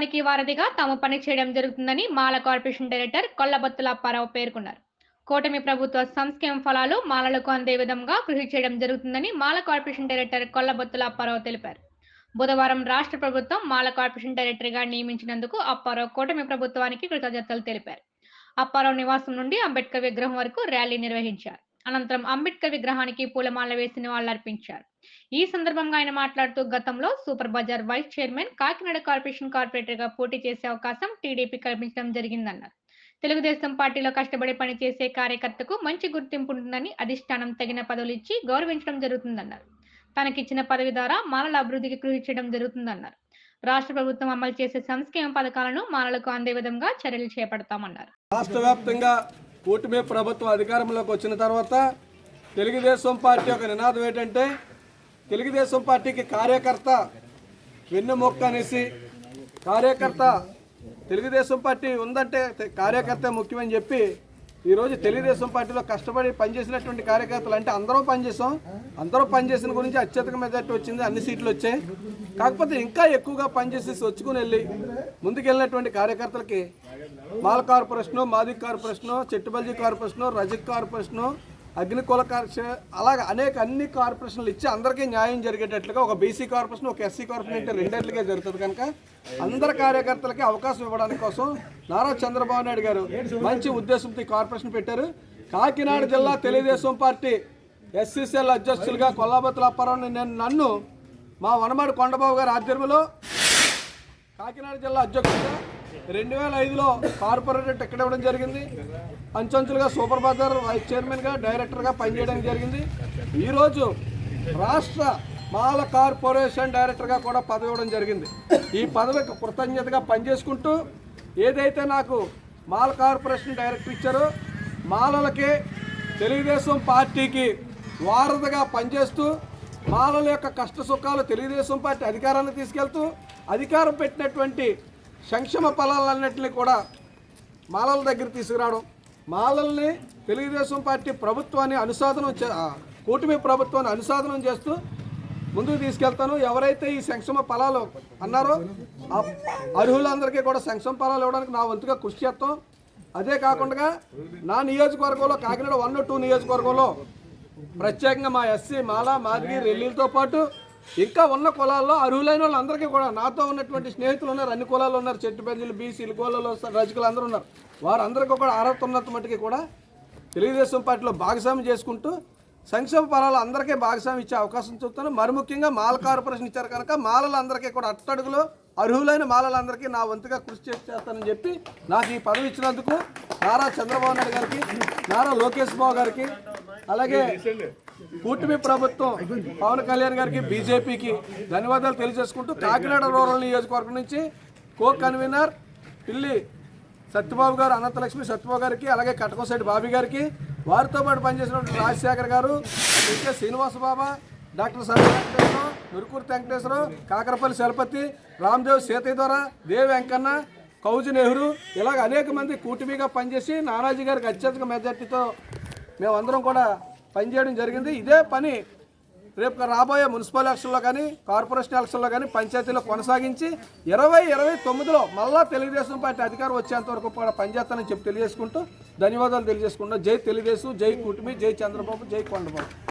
ప్రభుత్వానికి వారధిగా తాము పని చేయడం జరుగుతుందని మాల కార్పొరేషన్ డైరెక్టర్ కొల్లబత్తుల అప్పారావు పేర్కొన్నారు. కూటమి ప్రభుత్వ సంస్కేమ ఫలాలు మాలలకు అందే విధంగా కృషి చేయడం జరుగుతుందని మాల కార్పొరేషన్ డైరెక్టర్ కొల్లబత్తుల అప్పారావు తెలిపారు. బుధవారం రాష్ట్ర ప్రభుత్వం మాల కార్పొరేషన్ డైరెక్టర్గా నియమించినందుకు అప్పారావు కూటమి ప్రభుత్వానికి కృతజ్ఞతలు తెలిపారు. అప్పారావు నివాసం నుండి అంబేద్కర్ విగ్రహం వరకు ర్యాలీ నిర్వహించారు. అనంతరం అంబేద్కర్ విగ్రహానికి పూలమాల వేసి నివాళులర్పించారు. ఈ సందర్భంగా ఆయన మాట్లాడుతూ గతంలో super bazaar vice chairman Kakinada corporation కార్పొరేటర్గా పోటీ చేసే అవకాశం టీడీపీ కల్పించడం జరిగిందన్నారు. తెలుగుదేశం పార్టీలో కష్టపడి పనిచేసే కార్యకర్తకు మంచి గుర్తింపు ఉంటుందని అధిష్టానం తగిన పదవులు ఇచ్చి గౌరవించడం జరుగుతుందన్నారు. తనకిచ్చిన పదవి ద్వారా మాలల అభివృద్ధికి కృషి చేయడం జరుగుతుందన్నారు. రాష్ట్ర ప్రభుత్వం అమలు చేసే సంస్కేమ పథకాలను మాలలకు అందే విధంగా చర్యలు చేపడతామన్నారు. రాష్ట్ర వ్యాప్తంగా కూటమి ప్రభుత్వం అధికారంలోకి వచ్చిన తర్వాత తెలుగుదేశం పార్టీ యొక్క నినాదం ఏంటంటే తెలుగుదేశం పార్టీకి కార్యకర్త వెన్నెమొక్క అనేసి కార్యకర్త తెలుగుదేశం పార్టీ ఉందంటే కార్యకర్త ముఖ్యమని చెప్పి ఈరోజు తెలుగుదేశం పార్టీలో కష్టపడి పనిచేసినటువంటి కార్యకర్తలు అంటే అందరూ పనిచేసాం. అందరూ పనిచేసిన గురించి అత్యధిక మెజార్టీ వచ్చింది అన్ని సీట్లు వచ్చాయి. కాకపోతే ఇంకా ఎక్కువగా పనిచేసేసి వచ్చుకుని వెళ్ళి ముందుకెళ్ళినటువంటి కార్యకర్తలకి Mala corporation Madiga corporation Chettibalija corporation Rajaka corporation Agnikula corporation అలాగే అనేక అన్ని కార్పొరేషన్లు ఇచ్చి అందరికీ న్యాయం జరిగేటట్లుగా ఒక బీసీ కార్పొరేషన్ ఒక ఎస్సీ కార్పొరేషన్ అంటే రెండేట్లుగా జరుగుతుంది కనుక అందరి కార్యకర్తలకి అవకాశం ఇవ్వడానికి కోసం నారా చంద్రబాబు నాయుడు గారు మంచి ఉద్దేశంతో ఈ కార్పొరేషన్ పెట్టారు. కాకినాడ జిల్లా తెలుగుదేశం పార్టీ ఎస్సీసీఎల్ అధ్యక్షులుగా కొల్లాబత్తుల అప్పారావు నేను నన్ను మా వనమాడి కొండబాబు గారి ఆధ్వర్యంలో కాకినాడ జిల్లా అధ్యక్షుడిగా రెండు వేల ఐదులో కార్పొరేటర్ టికెట్ ఇవ్వడం జరిగింది? అంచంచులుగా సూపర్ బజార్ వైస్ చైర్మన్గా డైరెక్టర్గా పనిచేయడం జరిగింది. ఈరోజు రాష్ట్ర మాల కార్పొరేషన్ డైరెక్టర్గా కూడా పదవి ఇవ్వడం జరిగింది. ఈ పదవికి కృతజ్ఞతగా పనిచేసుకుంటూ ఏదైతే నాకు మాల కార్పొరేషన్ డైరెక్టర్ ఇచ్చారో మాలలకి తెలుగుదేశం పార్టీకి వారధిగా పనిచేస్తూ మాలల యొక్క కష్ట సుఖాలు తెలుగుదేశం పార్టీ అధికారాన్ని తీసుకెళ్తూ అధికారం పెట్టినటువంటి సంక్షేమ ఫలాలన్నింటినీ కూడా మాలల దగ్గర తీసుకురావడం. మాలల్ని తెలుగుదేశం పార్టీ ప్రభుత్వాన్ని అనుసాధనం చే కూటమి ప్రభుత్వాన్ని అనుసాధనం చేస్తూ ముందుకు తీసుకెళ్తాను. ఎవరైతే ఈ సంక్షేమ ఫలాలు అన్నారో అర్హులందరికీ కూడా సంక్షేమ ఫలాలు ఇవ్వడానికి నా వంతుగా కృషి చేస్తాం. అదే కాకుండా నా నియోజకవర్గంలో కాకినాడ వన్ టూ నియోజకవర్గంలో ప్రత్యేకంగా మా ఎస్సీ మాల మాదిరి రెల్లీలతో పాటు ఇంకా ఉన్న కులాల్లో అర్హులైన వాళ్ళందరికీ కూడా నాతో ఉన్నటువంటి స్నేహితులు ఉన్నారు అన్ని కులాలు ఉన్నారు చెట్టు పెద్దలు బీసీలు కులాలు రజకులు అందరూ ఉన్నారు. వారందరికీ కూడా అర్హత ఉన్నంత మట్టుకి కూడా తెలుగుదేశం పార్టీలో భాగస్వామ్యం చేసుకుంటూ సంక్షేమ ఫలాలు అందరికీ భాగస్వామ్యం ఇచ్చే అవకాశం చూస్తాను మరి ముఖ్యంగా మాల కార్పొరేషన్ ఇచ్చారు కనుక మాలలందరికీ కూడా అట్టడుగులో అర్హులైన మాలలందరికీ నా వంతుగా కృషి చేసి చేస్తానని చెప్పి నాకు ఈ పదవి ఇచ్చినందుకు నారా చంద్రబాబు నాయుడు గారికి నారా లోకేష్ బాబు గారికి అలాగే కూటమి ప్రభుత్వం పవన్ కళ్యాణ్ గారికి బీజేపీకి ధన్యవాదాలు తెలియజేసుకుంటూ కాకినాడ రూరల్ నియోజకవర్గం నుంచి కో కన్వీనర్ పిల్లి సత్యబాబు గారు అనంతలక్ష్మి సత్యబాబు గారికి అలాగే కటకోశెట్టి బాబీ గారికి వారితో పాటు పనిచేసినటువంటి రాజశేఖర్ గారు ఇంకా శ్రీనివాస బాబా డాక్టర్ సర్వ వెంకటేశ్వరరావు నురుకూరు వెంకటేశ్వరరావు కాకరపల్లి శరపతి రామ్దేవ్ సీతయ్య దేవి వెంకన్న కౌజు నెహ్రూ ఇలాగ అనేక మంది కూటమిగా పనిచేసి నానాజీ గారికి అత్యధిక మెజార్టీతో మేమందరం కూడా పనిచేయడం జరిగింది. ఇదే పని రేపు రాబోయే మున్సిపల్ ఎలక్షన్లో కానీ కార్పొరేషన్ ఎలక్షన్లో కానీ పంచాయతీలో కొనసాగించి ఇరవై ఇరవై తొమ్మిదిలో మళ్ళా తెలుగుదేశం పార్టీ అధికారం వచ్చేంత వరకు కూడా పనిచేస్తానని చెప్పి తెలియజేసుకుంటూ ధన్యవాదాలు తెలియజేసుకుంటూ జై తెలుగుదేశం జై కూటమి జై చంద్రబాబు జై కొండబాబు.